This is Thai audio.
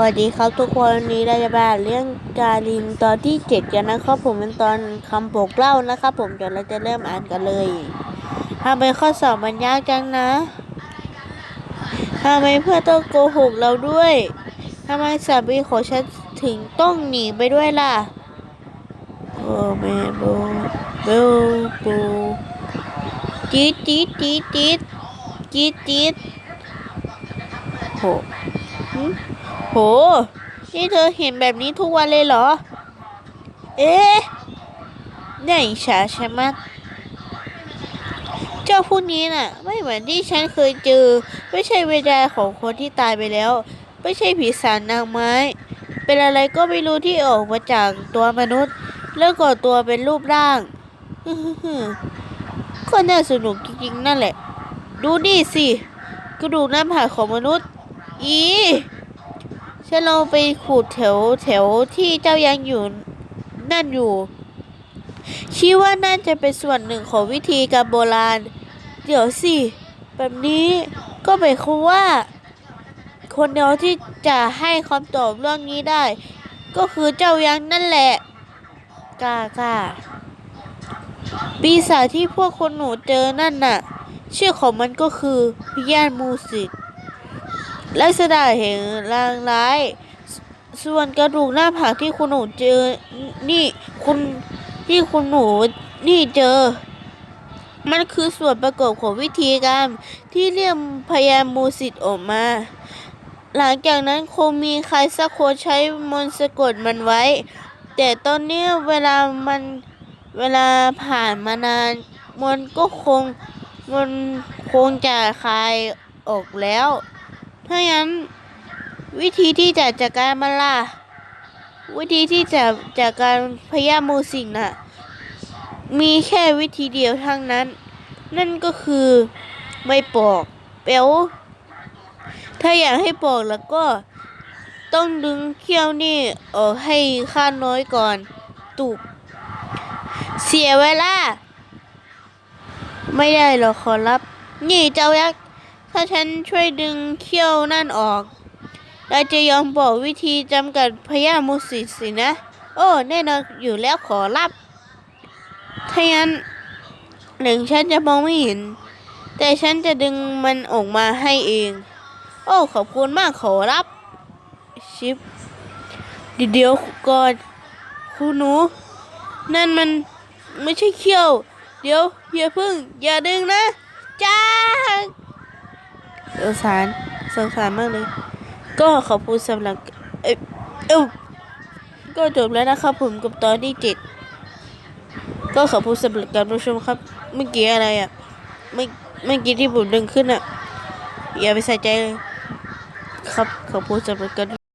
วัสดีครับทุกคนวันนี้เราจะมาเรื่องกาลินตอนที่เจ็ดกันนะครับผมเป็นตอนคำปกเล่านะครับผมเดี๋ยวเราจะเริ่มอ่านกันเลยทำไมข้อสอบมันยากจังนะทำไมเพื่อนต้องโกหกเราด้วยทำไมสามีของฉันถึงต้องหนีไปด้วยล่ะโอ้แม่โบโบโบจี๊ดจี๊ดจี๊ดจี๊ดจี๊ดจี๊ดโห ห นี่เธอเห็นแบบนี้ทุกวันเลยเหรอ เอ๊ะน่าอิจฉาช่ไหมะเจ้าพวกนี้น่ะ ไม่เหมือนที่ฉันเคยเจอ ไม่ใช่เวิญญาของคนที่ตายไปแล้ว ไม่ใช่ผีสารนางไม้ เป็นอะไรก็ไม่รู้ที่ออกมาจากตัวมนุษย์ แล้วก่อตัวเป็นรูปร่างก็น่าสนุกจริงๆนั่นแหละ ดูนี่สิ กระดูกน้าผาของมนุษย์ อี ฉันลองไปขูดแถวแถวที่เจ้ายังอยู่นั่นอยู่ชี้ว่านั่นจะเป็นส่วนหนึ่งของวิธีการโบราณ เดี๋ยวสิ แบบนี้ก็หมายความว่า คนเดียวที่จะให้คำตอบเรื่องนี้ได้ ก็คือเจ้ายังนั่นแหละกากาปีศาจที่พวกคนหนูเจอนั่นน่ะ ชื่อของมันก็คือพิยานมูสิก ลักษณะเห็นลางร้าย ส่วนกระดูกหน้าผากที่คุณหนูเจอ นี่คุณที่คุณหนูนี่เจอ มันคือส่วนประกอบของวิธีการที่เรียกพยามูสิตออกมา หลังจากนั้นคงมีใครสักคนใช้มนต์สะกดมันไว้ แต่ตอนนี้เวลามันเวลาผ่านมานานมันก็คงมันคงจะคลายออกแล้ว ถ้างั้น วิธีที่จะจัดการมันล่ะวิธีที่จะจัดการพยามูสิงน่ะ มีแค่วิธีเดียวทั้งนั้น นั่นก็คือไม่ปอกเป๋วถ้าอยากให้ปอกแล้วก็ต้องดึงเขี้ยวนี่ออกให้ข้าน้อยก่อนตุบเสียเวลา ไม่ได้หรอกขอรับ นี่เจ้ายักษ์ ถ้าฉันช่วยดึงเขี้ยวนั่นออกเราจะยอมบอกวิธีจำกัดพยามุสิตสินะ โอ้แน่นอนอยู่แล้วขอรับ ถ้างั้นหนึ่งฉันจะมองไม่เห็น แต่ฉันจะดึงมันออกมาให้เอง โอ้ขอบคุณมากขอรับ ชิปเดี๋ยวก่อนคุณหนู นั่นมันไม่ใช่เขี้ยว เดี๋ยวอย่าพึ่ง อย่าดึงนะจ้า สงสารสงสารมากเลย ก็ขอบคุณสำหรับเอ้ยเอ้าก็จบแล้วนะครับผมกับตอนที่เจ็ดก็ขอบคุณสำหรับการรับชมครับ เมื่อกี้อะไรอะเมื่อเมื่อกี้ที่ผมดึงขึ้นอะอย่าไปใส่ใจเลย ครับขอบคุณสำหรับการ